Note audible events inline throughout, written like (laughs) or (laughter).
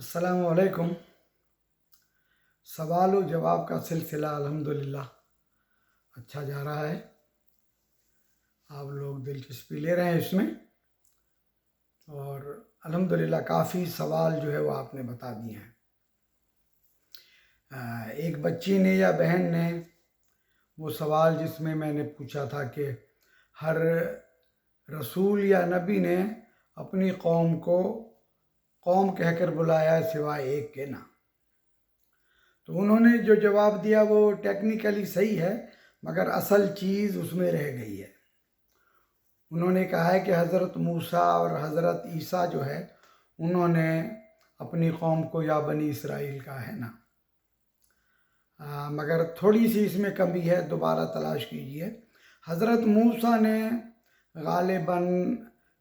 असलकुम सवाल जवाब का सिलसिला अल्हम्दुलिल्लाह। अच्छा जा रहा है। आप लोग दिलचस्पी ले रहे हैं इसमें। और अल्हम्दुलिल्लाह काफ़ी सवाल जो है वो आपने बता दिए हैं। एक बच्ची ने या बहन ने वो सवाल जिसमें मैंने पूछा था कि हर रसूल या नबी ने अपनी कौम को कौम कहकर बुलाया सिवाय एक के ना तो उन्होंने जो जवाब दिया वो टेक्निकली सही है मगर असल चीज़ उसमें रह गई है। उन्होंने कहा है कि हज़रत मूसा और हज़रत ईसा जो है उन्होंने अपनी कौम को या बनी इसराइल का है ना। आ, मगर थोड़ी सी इसमें कमी है दोबारा तलाश कीजिए। हज़रत मूसा ने गालिबन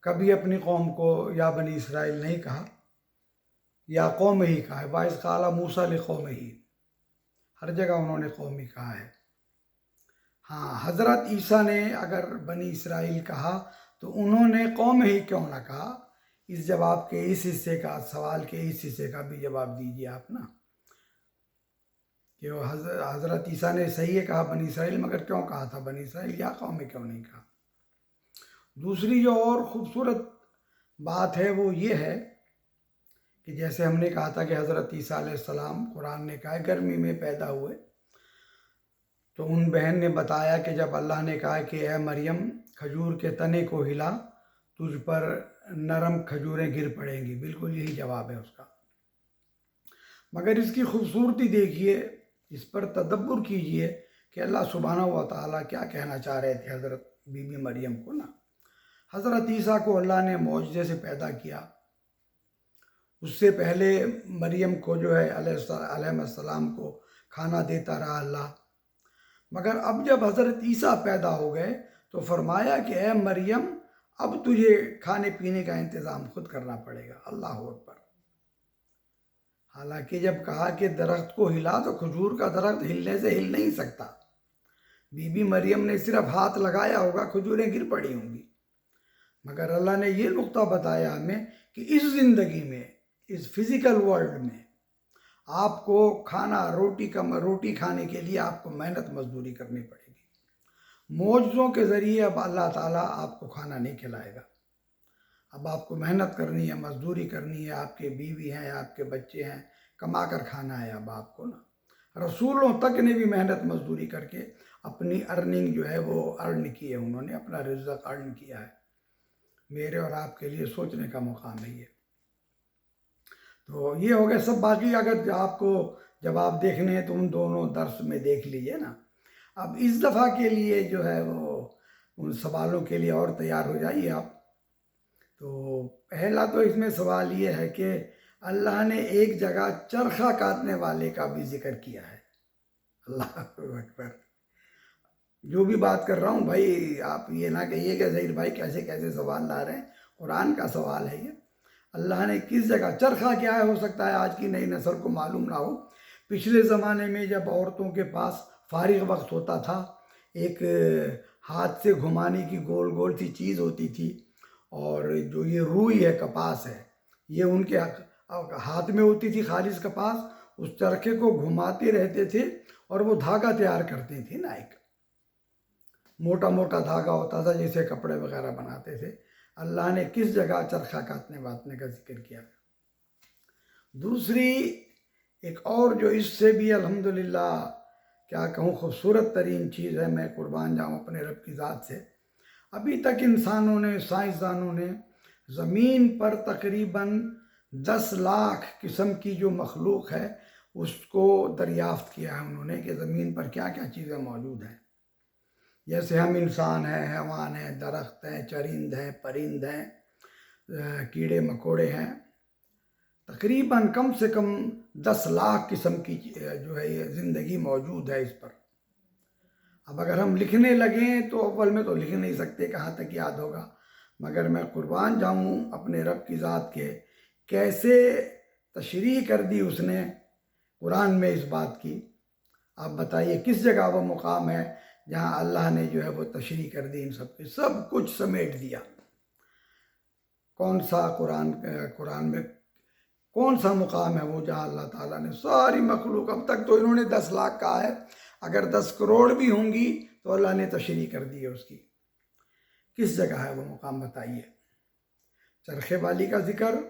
कभी अपनी कौम को या बनी इसराइल नहीं कहा। या कौम ही कहा है। बाइस काला मूसा ले कौम ही। हर जगह उन्होंने कौम ही कहा है। हाँ हज़रत ईसा ने अगर बनी इसराइल कहा तो उन्होंने कौम ही क्यों ना कहा? इस जवाब के, इस हिस्से का, सवाल के इस हिस्से का भी जवाब दीजिए आप ना। कि वो हज़रत ईसा ने सही है कहा, बनी इसराइल, मगर क्यों कहा था बनी इसराइल? या कौम क्यों नहीं कहा? दूसरी जो और ख़ूबसूरत बात है, वो ये है कि जैसे हमने कहा था कि हज़रत सलाम कुरान ने कहा गर्मी में पैदा हुए तो उन बहन ने बताया कि जब अल्लाह ने कहा कि ए मरियम, खजूर के तने को हिला, तुझ पर नरम खजूरें गिर पड़ेंगी। बिल्कुल यही जवाब है उसका। मगर इसकी खूबसूरती देखिए, इस पर तदब्बर कीजिए कि अल्लाह सुबहाना व ताली क्या कहना चाह रहे थे हज़रत बीबी मरियम को ना। हज़रत ईसा को अल्लाह ने मुआजे से पैदा किया। उससे पहले मरियम को जो है अलैहिस्सलाम को खाना देता रहा अल्लाह। मगर अब जब हज़रत ईसा पैदा हो गए तो फरमाया कि, ए मरियम, अब तुझे खाने पीने का इंतज़ाम खुद करना पड़ेगा, अल्लाह पर हालाँकि जब कहा कि, दरख्त को हिला तो खजूर का दरख्त हिलने से हिल नहीं सकता। बीबी मरियम ने सिर्फ़ हाथ लगाया होगा, खजूरें गिर पड़ी होंगी। मगर अल्लाह ने ये नुक्ता बताया हमें कि इस ज़िंदगी में इस फ़िज़िकल वर्ल्ड में आपको खाना, रोटी कम रोटी खाने के लिए आपको मेहनत मजदूरी करनी पड़ेगी। मौजों के ज़रिए अब अल्लाह ताला आपको खाना नहीं खिलाएगा। अब आपको मेहनत करनी है, मजदूरी करनी है, आपके बीवी हैं, आपके बच्चे हैं कमा कर खाना है अब आपको ना। रसूलों तक ने भी मेहनत मजदूरी करके अपनी अर्निंग जो है वो अर्न की है, उन्होंने अपना रिजक अर्न किया है। मेरे और आपके लिए सोचने का मुकाम है। ये तो ये हो गया, सब बाकी अगर आपको जब आप देखने हैं तो उन दोनों दर्स में देख लीजिए ना। अब इस दफ़ा के लिए जो है वो, उन सवालों के लिए और तैयार हो जाइए आप। तो पहला तो इसमें सवाल ये है कि अल्लाह ने एक जगह चरखा काटने वाले का भी ज़िक्र किया है। अल्लाह (laughs) अकबर। जो भी बात कर रहा हूँ भाई, आप ये ना कहिए कि जहीर भाई कैसे कैसे सवाल ला रहे हैं। कुरान का सवाल है ये। अल्लाह ने किस जगह चरखा क्या है, हो सकता है आज की नई नस्ल को मालूम ना हो। पिछले ज़माने में जब औरतों के पास फारिग वक्त होता था, एक, हाथ से घुमाने की गोल गोल सी चीज़ होती थी और जो ये रूई है, कपास है, ये उनके हाथ में होती थी खालिश कपास, उस चरखे को घुमाते रहते थे और वो धागा तैयार करते थे ना एक। मोटा मोटा धागा होता था जैसे कपड़े वगैरह बनाते थे। अल्लाह ने किस जगह चरखा काटने वाटने का ज़िक्र किया? दूसरी, एक और जो इससे भी अल्हम्दुलिल्लाह, क्या कहूँ, खूबसूरत तरीन चीज़ है, मैं कुर्बान जाऊँ अपने रब की ज़ात से। अभी तक इंसानों ने, साइंसदानों ने, ज़मीन पर तकरीबन दस लाख किस्म की जो मखलूक है, उसको दरियाफ्त किया है उन्होंने कि ज़मीन पर क्या क्या चीज़ें मौजूद हैं। जैसे हम इंसान हैं, हैवान हैं, दरख्त हैं, चरिंद हैं, परिंद हैं कीड़े मकोड़े हैं, तकरीबन कम से कम दस लाख किस्म की जो है ये ज़िंदगी मौजूद है इस पर। अब अगर हम लिखने लगें तो अव्वल में तो लिख नहीं सकते, कहाँ तक याद होगा। मगर मैं कुर्बान जाऊँ अपने रब की ज़ात के, कैसे तशरी कर दी उसने कुरान में इस बात की। आप बताइए, किस जगह वो मुकाम है जहाँ अल्लाह ने जो है वो तशरी कर दी इन सब सब कुछ समेट दिया। कौन सा कुरान कुरान में, कौन सा मुकाम है वो जहाँ अल्लाह ताला ने, सारी मखलूक अब तक तो इन्होंने दस लाख कहा है, अगर दस करोड़ भी होंगी तो अल्लाह ने तशरी कर दी है उसकी। किस जगह है वो मुकाम बताइए। चरखे वाली का ज़िक्र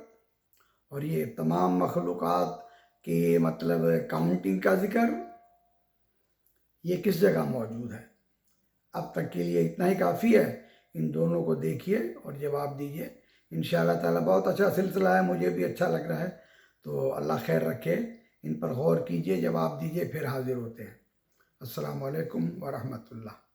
और ये तमाम मखलूक़ात के मतलब काउंटिंग का ज़िक्र। ये किस जगह मौजूद है? अब तक के लिए इतना ही काफ़ी है। इन दोनों को देखिए और जवाब दीजिए। इन ताला बहुत अच्छा सिलसिला है, मुझे भी अच्छा लग रहा है। तो अल्लाह खैर रखे। इन पर गौर कीजिए, जवाब दीजिए, फिर हाजिर होते हैं। असलकम वालेकुम वरहमतुल्लाह